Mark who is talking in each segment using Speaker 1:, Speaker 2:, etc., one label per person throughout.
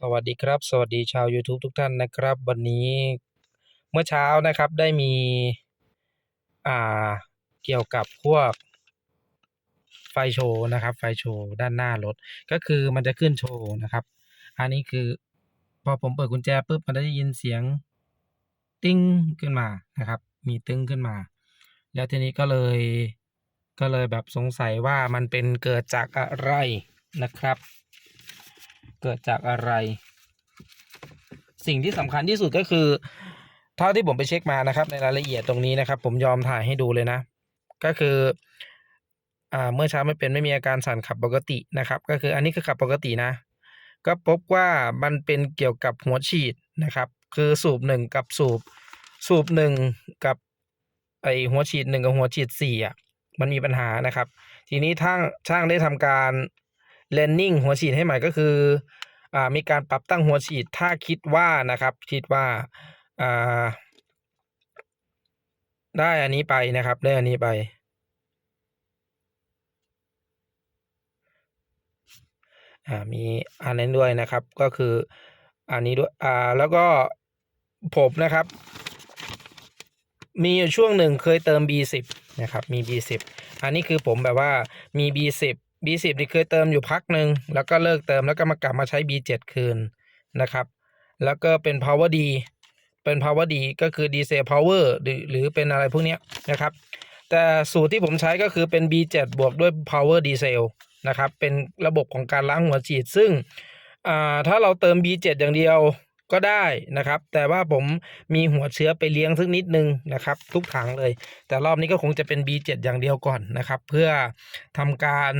Speaker 1: สวัสดีครับ สวัสดีชาว YouTube ทุกท่านนะครับ วันนี้เมื่อเช้านะครับได้มี อ่าเกี่ยวกับพวก ไฟโชว์นะครับ ไฟโชว์ด้านหน้ารถ ก็คือมันจะขึ้นโชว์นะครับ อันนี้คือพอผมเปิดกุญแจปุ๊บมันจะได้ยินเสียงติ๊งขึ้นมานะครับ มีตึ้งขึ้นมา แล้วทีนี้ก็เลยก็เลยแบบสงสัยว่ามันเป็นเกิดจากอะไรนะครับ เกิดจากอะไร สิ่งที่สำคัญที่สุดก็คือ เท่าที่ผมไปเช็คมานะครับ ในรายละเอียดตรงนี้นะครับ ผมยอมถ่ายให้ดูเลยนะ ก็คืออ่าเมื่อเช้าไม่เป็นไม่มีอาการสั่นขับปกตินะครับ ก็คืออันนี้คือขับปกตินะ ก็พบว่ามันเป็นเกี่ยวกับหัวฉีดนะครับ คือสูบหนึ่งกับสูบ สูบหนึ่งกับไอหัวฉีดหนึ่งกับหัวฉีดสี่อะมันมีปัญหานะครับ ทีนี้ทางช่างได้ทำการ แลนนิ่งหัวฉีดให้ใหม่ก็คืออมีการปรับตั้งหัวฉีดถ้าคิดว่านะครับ คิดว่าาได้อันนี้ไปนะครับ ได้อันนี้ไป มีอันนั้นด้วยนะครับ ก็คืออันนี้ด้วยอ่าแล้วก็ผมนะครับ มีอยู่ช่วงหนึ่งเคยเติม B10 นะครับ มี B10 อันนี้คือผมแบบว่ามี B10 B10 นี่เคยเติมอยู่พักหนึ่งแล้วก็เลิกเติมแล้วก็มากลับมาใช้ B7 คืนนะครับ แล้วก็เป็น Power D เป็น Power D ก็คือ Diesel Power หรือหรือเป็นอะไรพวกนี้นะครับ แต่สูตรที่ผมใช้ก็คือเป็น B7 บวกด้วย Power Diesel นะครับ เป็นระบบของการล้างหัวฉีด ซึ่งอ่าถ้าเราเติม B7 อย่างเดียวก็ได้นะครับ แต่ว่าผมมีหัวเชื้อไปเลี้ยงสักนิดหนึ่งนะครับ ทุกถังเลย แต่รอบนี้ก็คงจะเป็น B7 อย่างเดียวก่อนนะครับ เพื่อทำการ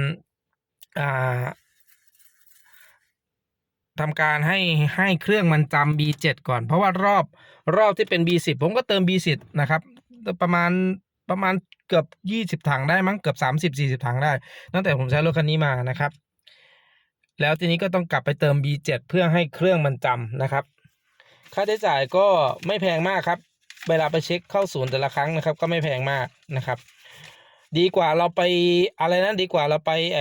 Speaker 1: ทำการให้ให้เครื่องมันจำ B7 ก่อน เพราะว่ารอบรอบที่เป็น B10 ผมก็เติม B10 นะครับ ประมาณประมาณเกือบ 20 ถังได้มั้งเกือบ 30-40 ถังได้ ตั้งแต่ผมใช้รถคันนี้มานะครับ แล้วทีนี้ก็ต้องกลับไปเติม B7 เพื่อให้เครื่องมันจำนะครับ ค่าใช้จ่ายก็ไม่แพงมากครับ เวลาไปเช็คเข้าศูนย์แต่ละครั้งนะครับ ก็ไม่แพงมากนะครับ ดีกว่าเราไปอะไรนะดีกว่าเราไปไอ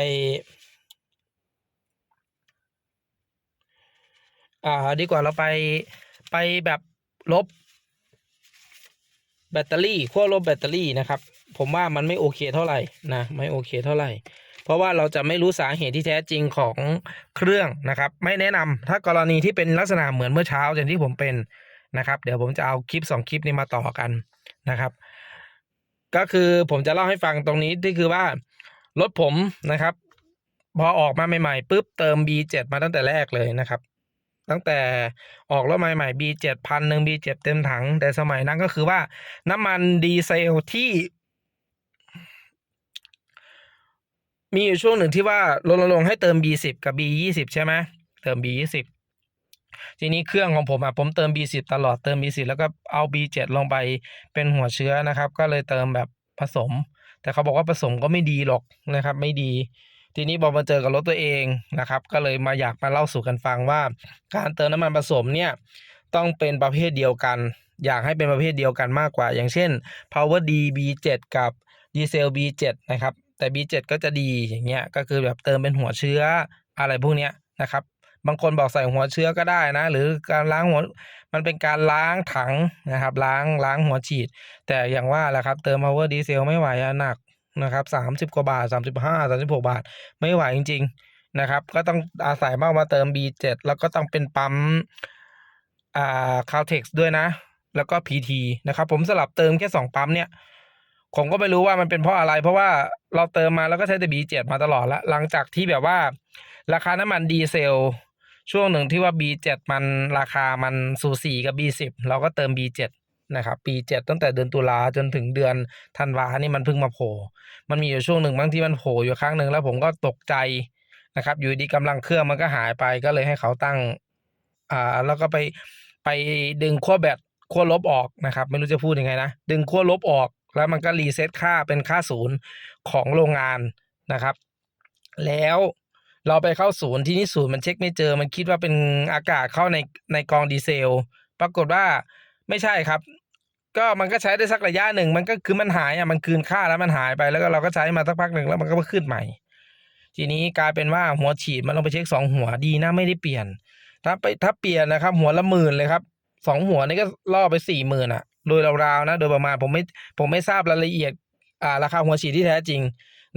Speaker 1: อ่า ดีกว่าเราไปไปแบบลบ แบตเตอรี่ขั้วลบแบตเตอรี่นะครับ ผมว่ามันไม่โอเคเท่าไหร่นะ ไม่โอเคเท่าไหร่ เพราะว่าเราจะไม่รู้สาเหตุที่แท้จริงของเครื่องนะครับ ไม่แนะนำถ้ากรณีที่เป็นลักษณะเหมือนเมื่อเช้าอย่างที่ผมเป็นนะครับ เดี๋ยวผมจะเอาคลิปสองคลิปนี้มาต่อกันนะครับ ก็คือผมจะเล่าให้ฟังตรงนี้ที่คือว่ารถผมนะครับ พอออกมาใหม่ๆปุ๊บเติม B7 มาตั้งแต่แรกเลยนะครับ ตั้งแต่ออกรถใหม่ๆ B7 พันหนึ่ง B7 เต็มถัง แต่สมัยนั้นก็คือว่าน้ำมันดีเซลที่ มีอยู่ช่วงหนึ่งที่ว่ารณรงให้เติม B10 กับ B20 ใช่ไหมเติม B20 ทีนี้เครื่องของผมอะผมเติม B10 ตลอดเติม B10 แล้วก็เอา B7 ลงไปเป็นหัวเชื้อนะครับ ก็เลยเติมแบบผสม แต่เขาบอกว่าผสมก็ไม่ดีหรอกนะครับ ไม่ดี ทีนี้พอมาเจอกับรถตัวเองนะครับ ก็เลยมาอยากมาเล่าสู่กันฟังว่า การเติมน้ำมันผสมเนี่ยต้องเป็นประเภทเดียวกัน อยากให้เป็นประเภทเดียวกันมากกว่า อย่างเช่น Power D B7 กับ Diesel B7 นะครับแต่ B7 ก็จะดีอย่างเงี้ยก็คือแบบเติมเป็นหัวเชื้ออะไรพวกเนี้ยนะครับบางคนบอกใส่หัวเชื้อก็ได้นะ หรือการล้างหัวมันเป็นการล้างถังนะครับ ล้างล้างหัวฉีด แต่อย่างว่าแหละครับ เติม Power Diesel ไม่ไหวอะหนัก นะครับสามสิบกว่าบาทสามสิบห้าสามสิบหกบาท ไม่ไหวจริง ๆนะครับ ก็ต้องอาศัยมากมาเติม B7 แล้วก็ต้องเป็นปั๊มอ่า Caltex ด้วยนะ แล้วก็ PT นะครับผมสลับเติมแค่สองปั๊มเนี่ยผมก็ไม่รู้ว่ามันเป็นเพราะอะไร เพราะว่าเราเติมมาแล้วก็ใช้แต่ B7 มาตลอดล้วหลังจากที่แบบว่า ราคาน้ำมันดีเซลช่วงหนึ่งที่ว่า B7 มันราคามันสูสีกับ B10 เราก็เติม B7 นะครับ B7 ตั้งแต่เดือนตุลาจนถึงเดือนธันวานี่มันเพิ่งมาโผล่มันมีอยู่ช่วงหนึ่งบางที่มันโผล่อยู่ครั้งหนึ่งแล้วผมก็ตกใจนะครับ อยู่ดีกำลังเครื่องมันก็หายไปก็เลยให้เขาตั้งอ่าแล้วก็ไปไปดึงขั้วแบตขั้วลบออกนะครับ ไม่รู้จะพูดยังไงนะ ดึงขั้วลบออกแล้วมันก็รีเซ็ตค่าเป็นค่าศูนย์ของโรงงานนะครับ แล้วเราไปเข้าศูนย์ที่นี่ศูนย์มันเช็คไม่เจอ มันคิดว่าเป็นอากาศเข้าในในกองดีเซล ปรากฏว่า ไม่ใช่ครับ ก็มันก็ใช้ได้สักระยะหนึ่ง มันก็คือมันหายอะมันคืนค่าแล้วมันหายไปแล้วก็เราก็ใช้มาสักพักหนึ่งแล้วมันก็มาขึ้นใหม่ ทีนี้กลายเป็นว่าหัวฉีดมันลงไปเช็คสองหัวดีนะไม่ได้เปลี่ยน ถ้าไปถ้าเปลี่ยนนะครับ หัวละหมื่นเลยครับสองหัวนี่ก็ล่อไปสี่หมื่นอะ โดยราวๆนะ โดยประมาณผมไม่ผมไม่ทราบรายละเอียดอ่าราคาหัวฉีดที่แท้จริง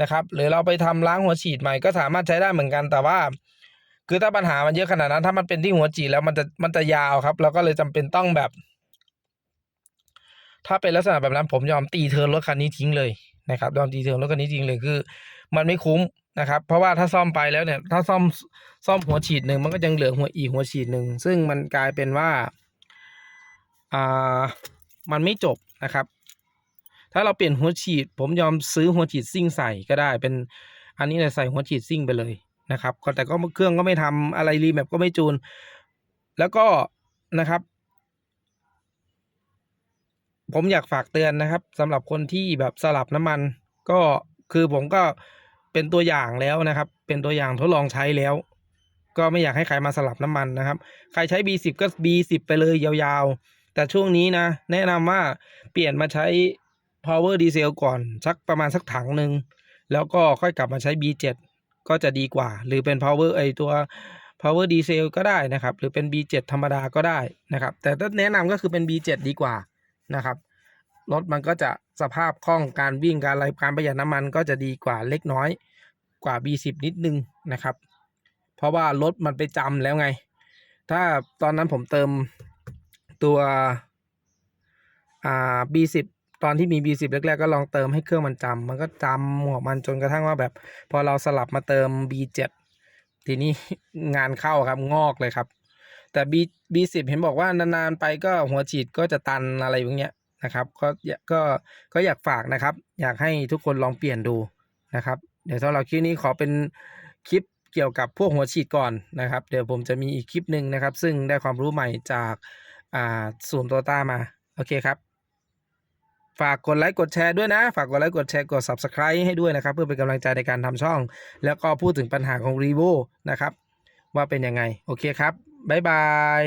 Speaker 1: นะครับ หรือเราไปทำล้างหัวฉีดใหม่ก็สามารถใช้ได้เหมือนกันแต่ว่าคือถ้าปัญหามันเยอะขนาดนั้น ถ้ามันเป็นที่หัวฉีดแล้วมันจะมันจะยาวครับ เราก็เลยจำเป็นต้องแบบ ถ้าเป็นลักษณะแบบนั้นผมยอมตีเทิร์นรถคันนี้ทิ้งเลยนะครับยอมตีเทิร์นรถคันนี้ทิ้งเลยคือ มันไม่คุ้มนะครับ เพราะว่าถ้าซ่อมไปแล้วเนี่ย ถ้าซ่อมซ่อมหัวฉีดหนึ่งมันก็ยังเหลือหัวอีกหัวฉีดหนึ่งซึ่งมันกลายเป็นว่าอ่ามันไม่จบนะครับ ถ้าเราเปลี่ยนหัวฉีด ผมยอมซื้อหัวฉีดซิ่งใส่ก็ได้เป็นอันนี้เลยใส่หัวฉีดซิ่งไปเลยนะครับแต่ก็เครื่องก็ไม่ทำอะไรรีแมปก็ไม่จูน แล้วก็นะครับ ผมอยากฝากเตือนนะครับสำหรับคนที่แบบสลับน้ำมัน ก็คือผมก็เป็นตัวอย่างแล้วนะครับ เป็นตัวอย่างทดลองใช้แล้ว ก็ไม่อยากให้ใครมาสลับน้ำมันนะครับ ใครใช้ B10 ก็ B10 ไปเลยยาวๆ แต่ช่วงนี้นะ แนะนำว่าเปลี่ยนมาใช้ power diesel ก่อนสักประมาณสักถังหนึ่งแล้วก็ค่อยกลับมาใช้ B7 ก็จะดีกว่า หรือเป็น power ไอตัว power diesel ก็ได้นะครับ หรือเป็น B7 ธรรมดาก็ได้นะครับ แต่ถ้าแนะนำก็คือเป็น B7 ดีกว่า นะครับรถมันก็จะสภาพคล่องการวิ่งการอะไรการประหยัดน้ำมันก็จะดีกว่าเล็กน้อยกว่า B10 นิดนึงนะครับ เพราะว่ารถมันไปจำแล้วไง ถ้าตอนนั้นผมเติมตัวอ่า B10 ตอนที่มี B10 แรกๆก็ลองเติมให้เครื่องมันจำมันก็จำหัวมันจนกระทั่งว่าแบบ พอเราสลับมาเติม B7 ทีนี้งานเข้าครับงอกเลยครับ แต่ B B10 เห็นบอกว่านานๆไปก็หัวฉีดก็จะตันอะไรอย่างเงี้ยนะครับก็อยากก็ก็อยากฝากนะครับ อยากให้ทุกคนลองเปลี่ยนดูนะครับ เดี๋ยวสำหรับคลิปนี้ขอเป็นคลิปเกี่ยวกับพวกหัวฉีดก่อนนะครับ เดี๋ยวผมจะมีอีกคลิปหนึ่งนะครับ ซึ่งได้ความรู้ใหม่จากอ่าศูนย์โตต้ามา โอเคครับ ฝากกดไลค์กดแชร์ด้วยนะ ฝากกดไลค์กดแชร์กด subscribe ให้ด้วยนะครับ เพื่อเป็นกำลังใจในการทำช่อง แล้วก็พูดถึงปัญหาของ r e v o นะครับ ว่าเป็นยังไง โอเคครับ บ๊ายบาย